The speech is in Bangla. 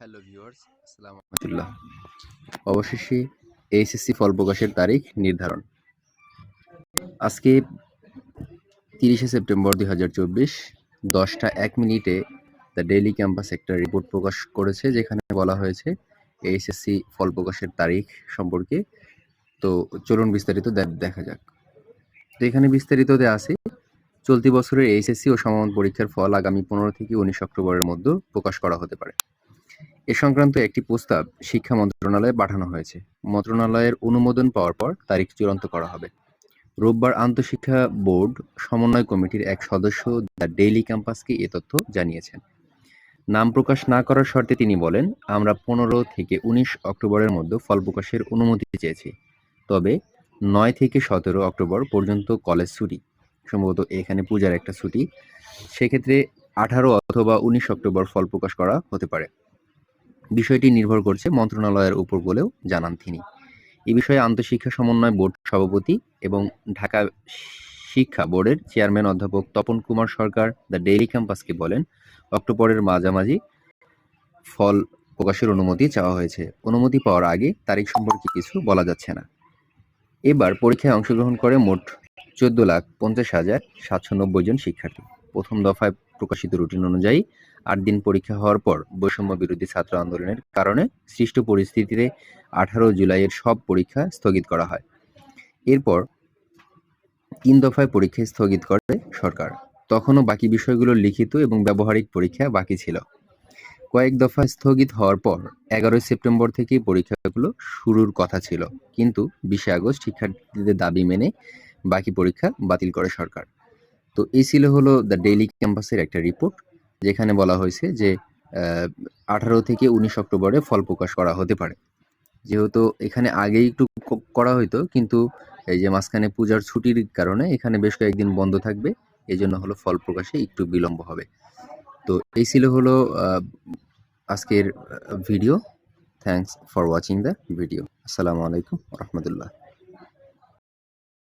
হ্যালো ভিউয়ার্স আসসালামু আলাইকুম অবশেষে এইচএসসি ফল প্রকাশের তারিখ নির্ধারণ। আজকে তিরিশে সেপ্টেম্বর দুই হাজার চব্বিশ, দশটা এক মিনিটে দ্য ডেইলি ক্যাম্পাস একটা রিপোর্ট প্রকাশ করেছে, যেখানে বলা হয়েছে এইচএসসি ফল প্রকাশের তারিখ সম্পর্কে। তো চলুন বিস্তারিত দেখা যাক। তো এখানে বিস্তারিত দেওয়া আছে চলতি বছরের এইচএসসি ও সমাপন পরীক্ষার ফল আগামী পনেরো থেকে উনিশ অক্টোবরের মধ্যে প্রকাশ করা হতে পারে। এ সংক্রান্ত একটি প্রস্তাব শিক্ষা মন্ত্রণালয়ে পাঠানো হয়েছে। মন্ত্রণালয়ের অনুমোদন পাওয়ার পর তারিখ চূড়ান্ত করা হবে। রোববার আন্তঃশিক্ষা বোর্ড সমন্বয় কমিটির এক সদস্য দ্য ডেইলি ক্যাম্পাসকে এ তথ্য জানিয়েছেন। নাম প্রকাশ না করার শর্তে তিনি বলেন, আমরা পনেরো থেকে উনিশ অক্টোবরের মধ্যে ফল প্রকাশের অনুমতি চেয়েছি। তবে নয় থেকে সতেরো অক্টোবর পর্যন্ত কলেজ ছুটি। সম্ভবত এখানে পূজার একটা ছুটি। সেক্ষেত্রে আঠারো অথবা উনিশ অক্টোবর ফল প্রকাশ করা হতে পারে। বিষয়টি নির্ভর করছে মন্ত্রণালয়ের উপর বলেও জানান তিনি। এ বিষয়ে আন্তঃশিক্ষা সমন্বয় বোর্ড সভাপতি এবং ঢাকা শিক্ষা বোর্ডের চেয়ারম্যান অধ্যাপক তপন কুমার সরকার দ্য ডেইলি ক্যাম্পাসকে বলেন, অক্টোবরের মাঝামাঝি ফল প্রকাশের অনুমতি চাওয়া হয়েছে। অনুমতি পাওয়ার আগে তারিখ সম্পর্কে কিছু বলা যাচ্ছে না। এবার পরীক্ষায় অংশগ্রহণ করে মোট চোদ্দ লাখ পঞ্চাশ হাজার সাতশো নব্বই জন শিক্ষার্থী। প্রথম দফায় প্রকাশিত রুটিন অনুযায়ী আট দিন পরীক্ষা হওয়ার পর বৈষম্য বিরোধী ছাত্র আন্দোলনের কারণে সৃষ্ট পরিস্থিতিতে আঠারো জুলাইয়ের সব পরীক্ষা স্থগিত করা হয়। এরপর তিন দফায় পরীক্ষা স্থগিত করে সরকার। তখনও বাকি বিষয়গুলো লিখিত এবং ব্যবহারিক পরীক্ষা বাকি ছিল। কয়েক দফা স্থগিত হওয়ার পর এগারোই সেপ্টেম্বর থেকে পরীক্ষাগুলো শুরুর কথা ছিল। কিন্তু বিশে আগস্ট শিক্ষার্থীদের দাবি মেনে বাকি পরীক্ষা বাতিল করে সরকার। তো এই ছিল হলো দ্য ডেইলি ক্যাম্পাসের একটা রিপোর্ট। যেখানে বলা হয়েছে যে আঠারো থেকে উনিশ অক্টোবরে ফল প্রকাশ করা হতে পারে। যেহেতু এখানে আগেই একটু করা হইতো, কিন্তু এই যে মাঝখানে পূজার ছুটির কারণে এখানে বেশ কয়েকদিন বন্ধ থাকবে এই জন্য হলো ফল প্রকাশে একটু বিলম্ব হবে। তো এই ছিল হলো আজকের video thanks for watching the video আসসালামু আলাইকুম রহমতুল্লাহ